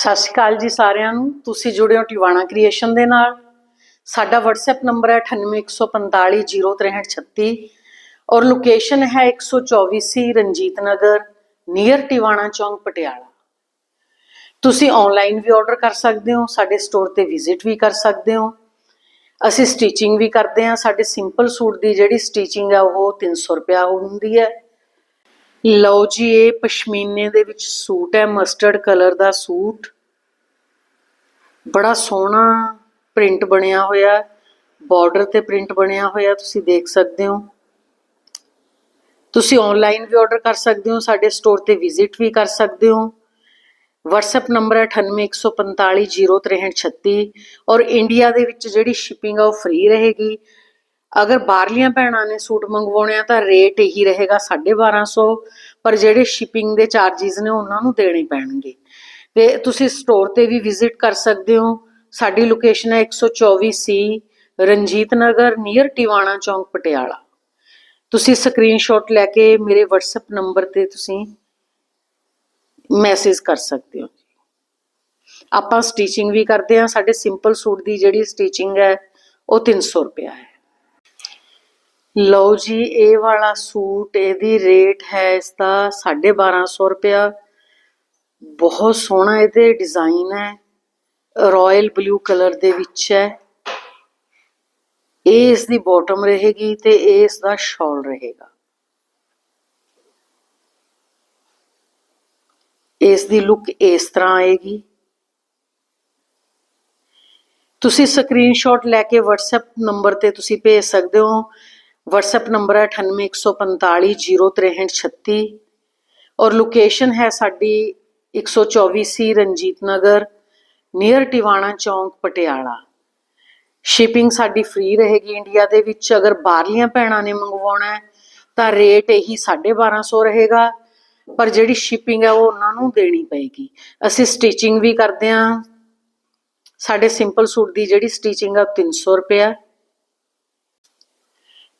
ਸਤਿ ਸ਼੍ਰੀ ਅਕਾਲ ਜੀ ਸਾਰਿਆਂ ਨੂੰ। ਤੁਸੀਂ ਜੁੜੇ ਹੋ ਟਿਵਾਣਾ ਕ੍ਰੀਏਸ਼ਨ ਦੇ ਨਾਲ। ਸਾਡਾ WhatsApp ਨੰਬਰ ਹੈ 9814506336 ਔਰ ਲੋਕੇਸ਼ਨ ਹੈ 124 ਸੀ ਰਣਜੀਤ ਨਗਰ ਨੀਅਰ ਟਿਵਾਣਾ ਚੌਂਕ, ਪਟਿਆਲਾ। ਤੁਸੀਂ ਆਨਲਾਈਨ ਵੀ ਆਰਡਰ ਕਰ ਸਕਦੇ ਹੋ, ਸਾਡੇ ਸਟੋਰ ਤੇ ਵਿਜ਼ਿਟ ਵੀ ਕਰ ਸਕਦੇ ਹੋ। ਅਸੀਂ ਸਟਿਚਿੰਗ ਵੀ ਕਰਦੇ ਹਾਂ, ਸਾਡੇ ਸਿੰਪਲ ਸੂਟ ਦੀ ਜਿਹੜੀ ਸਟਿਚਿੰਗ ਹੈ ਉਹ 300 ਰੁਪਿਆ ਹੁੰਦੀ ਹੈ। ਲਓ ਜੀ, ਇਹ ਪਸ਼ਮੀਨੇ ਦੇ ਵਿੱਚ ਸੂਟ ਹੈ ਮਸਟਰਡ ਕਲਰ ਦਾ ਸੂਟ। ਬੜਾ ਸੋਹਣਾ ਪ੍ਰਿੰਟ ਬਣਿਆ ਹੋਇਆ ਬਾਰਡਰ ਤੇ ਪ੍ਰਿੰਟ ਬਣਿਆ ਹੋਇਆ, ਤੁਸੀਂ ਦੇਖ ਸਕਦੇ ਹੋ। ਤੁਸੀਂ ਆਨਲਾਈਨ ਵੀ ਆਰਡਰ ਕਰ ਸਕਦੇ ਹੋ, ਸਾਡੇ ਸਟੋਰ ਤੇ ਵਿਜ਼ਿਟ ਵੀ ਕਰ ਸਕਦੇ ਹੋ। WhatsApp ਨੰਬਰ ਹੈ 9814506336 ਔਰ ਇੰਡੀਆ ਦੇ ਵਿੱਚ ਜਿਹੜੀ ਸ਼ਿਪਿੰਗ ਆ, ਉਹ ਫ੍ਰੀ ਰਹੇਗੀ। ਅਗਰ ਬਾਹਰਲੀਆਂ ਭੈਣਾਂ ਨੇ ਸੂਟ ਮੰਗਵਾਉਣੇ ਆ ਤਾਂ ਰੇਟ ਇਹੀ ਰਹੇਗਾ 1250 ਪਰ ਜਿਹੜੇ ਸ਼ਿਪਿੰਗ ਦੇ ਚਾਰजेस ਨੇ ਉਹਨਾਂ ਨੂੰ ਦੇਣੇ ਪੈਣਗੇ। ਤੇ ਤੁਸੀਂ ਸਟੋਰ ਤੇ ਵੀ ਵਿਜ਼ਿਟ ਕਰ ਸਕਦੇ ਹੋ। ਸਾਡੀ ਲੋਕੇਸ਼ਨ ਹੈ 124 ਸੀ ਰਣਜੀਤ ਨਗਰ ਨੀਅਰ ਟਿਵਾਣਾ ਚੌਂਕ, ਪਟਿਆਲਾ। ਤੁਸੀਂ ਸਕਰੀਨਸ਼ਾਟ ਲੈ ਕੇ ਮੇਰੇ WhatsApp ਨੰਬਰ ਤੇ ਤੁਸੀਂ ਮੈਸੇਜ ਕਰ ਸਕਦੇ ਹੋ। ਆਪਾਂ ਸਟਿਚਿੰਗ ਵੀ ਕਰਦੇ ਹਾਂ। ਸਾਡੇ ਸਿੰਪਲ ਸੂਟ ਦੀ ਜਿਹੜੀ ਸਟਿਚਿੰਗ ਹੈ, ਉਹ 300 ਰੁਪਿਆ ਹੈ। ਲਓ ਜੀ, ਇਹ ਵਾਲਾ ਸੂਟ, ਇਹਦੀ ਰੇਟ ਹੈ ਇਸ ਦਾ 1250 ਰੁਪਿਆ ਬਹੁਤ ਸੋਹਣਾ ਇਹਦੇ ਡਿਜ਼ਾਈਨ ਹੈ। ਰਾਇਲ ਬਲੂ ਕਲਰ ਦੇ ਵਿੱਚ ਹੈ। ਇਹ ਇਸ ਦੀ ਬਾਟਮ ਰਹੇਗੀ ਤੇ ਇਹ ਇਸ ਦਾ ਸ਼ਾਲ ਰਹੇਗਾ। ਇਸ ਦੀ ਲੁੱਕ ਇਸ ਤਰ੍ਹਾਂ ਆਏਗੀ। ਤੁਸੀਂ ਸਕਰੀਨਸ਼ਾਟ ਲੈ ਕੇ WhatsApp ਨੰਬਰ ਤੇ ਤੁਸੀਂ ਭੇਜ ਸਕਦੇ ਹੋ। WhatsApp ਨੰਬਰ ਹੈ 9814506336 ਔਰ ਲੋਕੇਸ਼ਨ ਹੈ ਸਾਡੀ 124 ਸੀ ਰਣਜੀਤ ਨਗਰ ਨੀਅਰ ਟਿਵਾਣਾ ਚੌਂਕ, ਪਟਿਆਲਾ। ਸ਼ਿਪਿੰਗ ਸਾਡੀ ਫ੍ਰੀ ਰਹੇਗੀ ਇੰਡੀਆ ਦੇ ਵਿੱਚ, ਅਗਰ ਬਾਹਰਲੀਆਂ ਭੈਣਾਂ ਨੇ ਮੰਗਵਾਉਣਾ ਹੈ, ਤਾਂ ਰੇਟ ਇਹੀ 1250 ਰਹੇਗਾ, ਪਰ ਜਿਹੜੀ ਸ਼ਿਪਿੰਗ ਹੈ ਉਹ ਉਹਨਾਂ ਨੂੰ ਦੇਣੀ ਪਏਗੀ। ਅਸੀਂ ਸਟਿਚਿੰਗ ਵੀ ਕਰਦੇ ਹਾਂ। ਸਾਡੇ ਸਿੰਪਲ ਸੂਟ ਦੀ ਜਿਹੜੀ ਸਟਿਚਿੰਗ ਆ ਉਹ 300 ਰੁਪਏ ਹੈ।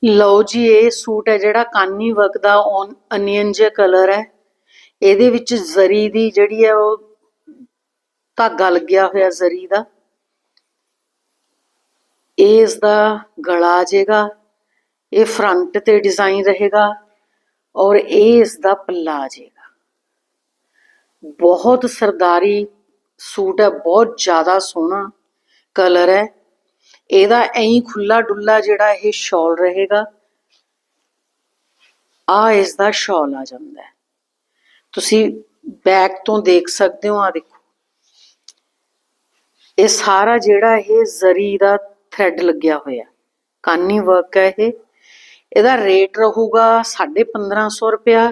ਲਓ ਜੀ, ਇਹ ਸੂਟ ਹੈ ਜਿਹੜਾ ਕਾਨੀ ਵਰਕ ਦਾ ਅਨੀਅਨ ਜਿਹਾ ਕਲਰ ਹੈ। ਇਹਦੇ ਵਿੱਚ ਜ਼ਰੀ ਦੀ ਜਿਹੜੀ ਹੈ ਉਹ ਧਾਗਾ ਲੱਗਿਆ ਹੋਇਆ ਜ਼ਰੀ ਦਾ। ਇਹ ਇਸ ਦਾ ਗਲਾ ਆ ਜਾਏਗਾ ਇਹ ਫਰੰਟ ਤੇ ਡਿਜ਼ਾਈਨ ਰਹੇਗਾ ਔਰ ਇਹ ਇਸ ਦਾ ਪੱਲਾ ਆ ਜਾਏਗਾ ਬਹੁਤ ਸਰਦਾਰੀ ਸੂਟ ਹੈ, ਬਹੁਤ ਜ਼ਿਆਦਾ ਸੋਹਣਾ ਕਲਰ ਹੈ। ਇਹਦਾ ਐਂ ਖੁੱਲਾ ਡੁੱਲਾ ਜਿਹੜਾ ਇਹ ਸ਼ਾਲ ਰਹੇਗਾ, ਆ ਇਸ ਦਾ ਸ਼ਾਲ ਆ ਜਾਂਦਾ ਹੈ। ਤੁਸੀਂ ਬੈਕ ਤੋਂ ਦੇਖ ਸਕਦੇ ਹੋ, ਆ ਦੇਖੋ। ਇਹ ਸਾਰਾ ਜਿਹੜਾ ਇਹ ਜ਼ਰੀ ਦਾ ਥ੍ਰੈਡ ਲੱਗਿਆ ਹੋਇਆ, ਕਾਨੀ ਵਰਕ ਹੈ ਇਹ। ਇਹਦਾ ਰੇਟ ਰਹੂਗਾ 1550 ਰੁਪਿਆ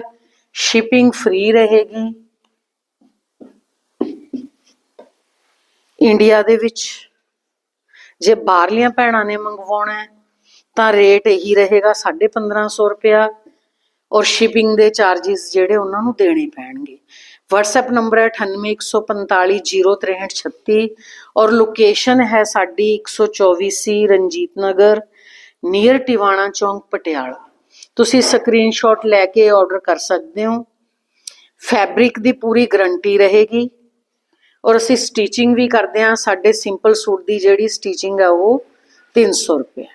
ਸ਼ਿਪਿੰਗ ਫ੍ਰੀ ਰਹੇਗੀ। ਇੰਡੀਆ ਦੇ ਵਿੱਚ ਜੇ ਬਾਹਰਲੀਆਂ ਭੈਣਾਂ ਨੇ ਮੰਗਵਾਉਣਾ ਤਾਂ ਰੇਟ ਇਹੀ ਰਹੇਗਾ 1550 ਰੁਪਿਆ ਔਰ ਸ਼ਿਪਿੰਗ ਦੇ ਚਾਰजेस ਜਿਹੜੇ ਉਹਨਾਂ ਨੂੰ ਦੇਣੇ ਪੈਣਗੇ। WhatsApp ਨੰਬਰ ਹੈ 9814506336 ਔਰ ਲੋਕੇਸ਼ਨ ਹੈ ਸਾਡੀ 124 ਸੀ ਰਣਜੀਤ ਨਗਰ ਨੀਅਰ ਟਿਵਾਣਾ ਚੌਂਕ, ਪਟਿਆਲਾ। ਤੁਸੀਂ ਸਕਰੀਨਸ਼ਾਟ ਲੈ ਕੇ ਆਰਡਰ ਕਰ ਸਕਦੇ ਹੋ। ਫੈਬਰਿਕ ਦੀ ਪੂਰੀ ਗਾਰੰਟੀ ਰਹੇਗੀ। ਔਰ ਅਸੀਂ ਸਟਿਚਿੰਗ ਵੀ ਕਰਦੇ ਹਾਂ, ਸਾਡੇ ਸਿੰਪਲ ਸੂਟ ਦੀ ਜਿਹੜੀ ਸਟਿਚਿੰਗ ਆ ਉਹ 300 ਰੁਪਏ